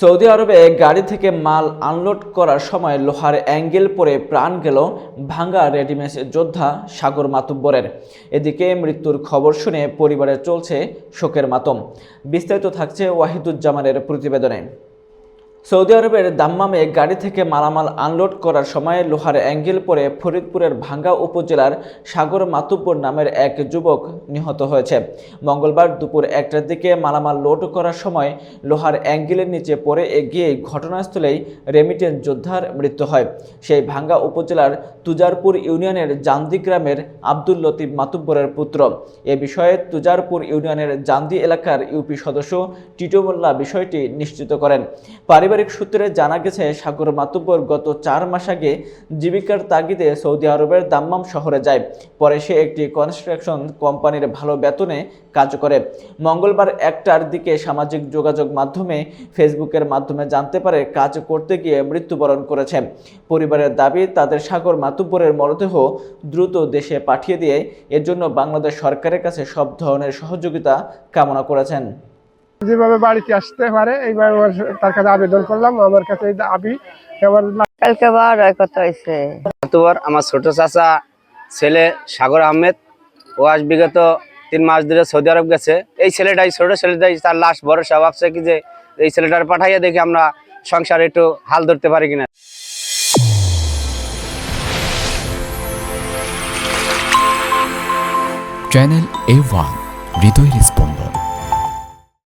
Saudi আরবে গাড়ি থেকে মাল আনলোড করার সময় লোহার অ্যাঙ্গেল পরে প্রাণ গেল ভাঙ্গা রেডিমেস যোদ্ধা সাগর মাতুব্বরের। এদিকে মৃত্যুর খবর শুনে পরিবারে চলছে শোকের মাতম। বিস্তারিত থাকছে ওয়াহিদুজ্জামানের প্রতিবেদনে। সৌদি আরবের দাম্মামে গাড়ি থেকে মালামাল আনলোড করার সময় লোহার অ্যাঙ্গেল পরে ফরিদপুরের ভাঙ্গা উপজেলার সাগর মাতুব্বর নামের এক যুবক নিহত হয়েছে। মঙ্গলবার দুপুর একটার দিকে মালামাল লোড করার সময় লোহার অ্যাঙ্গেলের নিচে পড়ে এগিয়ে ঘটনাস্থলেই রেমিটেন্স যোদ্ধার মৃত্যু হয়। সেই ভাঙ্গা উপজেলার তুজারপুর ইউনিয়নের জান্দি গ্রামের আব্দুল লতিফ মাতুব্বরের পুত্র। এ বিষয়ে তুজারপুর ইউনিয়নের জান্দি এলাকার ইউপি সদস্য টিটো মোল্লা বিষয়টি নিশ্চিত করেন। পারিবারিক সূত্রে জানা গেছে, সাগর মাতুব্বর গত চার মাস আগে জীবিকার তাগিদে সৌদি আরবের দাম্মাম শহরে যায়। পরে সে একটি কনস্ট্রাকশন কোম্পানির ভালো বেতনে কাজ করে। মঙ্গলবার একটার দিকে সামাজিক যোগাযোগ মাধ্যমে ফেসবুকের মাধ্যমে জানতে পারে, কাজ করতে গিয়ে মৃত্যুবরণ করেছে। পরিবারের দাবি, তাদের সাগর মাতুব্বরের মরদেহ দ্রুত দেশে পাঠিয়ে দিয়ে এর জন্য বাংলাদেশ সরকারের কাছে সব ধরনের সহযোগিতা কামনা করেছেন। যেভাবে বাড়িতে আসতে পারে এইভাবে তার কাছে আবেদন করলাম। আমার কাছে এই দাবি আমার কালকে বার কত হয়েছে। অক্টোবর আমার ছোট চাচা ছেলে সাগর আহমেদ ও আজ বিগত তিন মাস ধরে সৌদি আরব গেছে। এই ছেলেটাই ছোট ছেলেটাই তার লাশ ভরসা ভাবছে কি যে এই ছেলেটার পাঠাইয়া দেখি আমরা সংসারে একটু হাল ধরতে পারি কিনা। চ্যানেল এ ওয়ান হৃদয়ের স্পন্দন।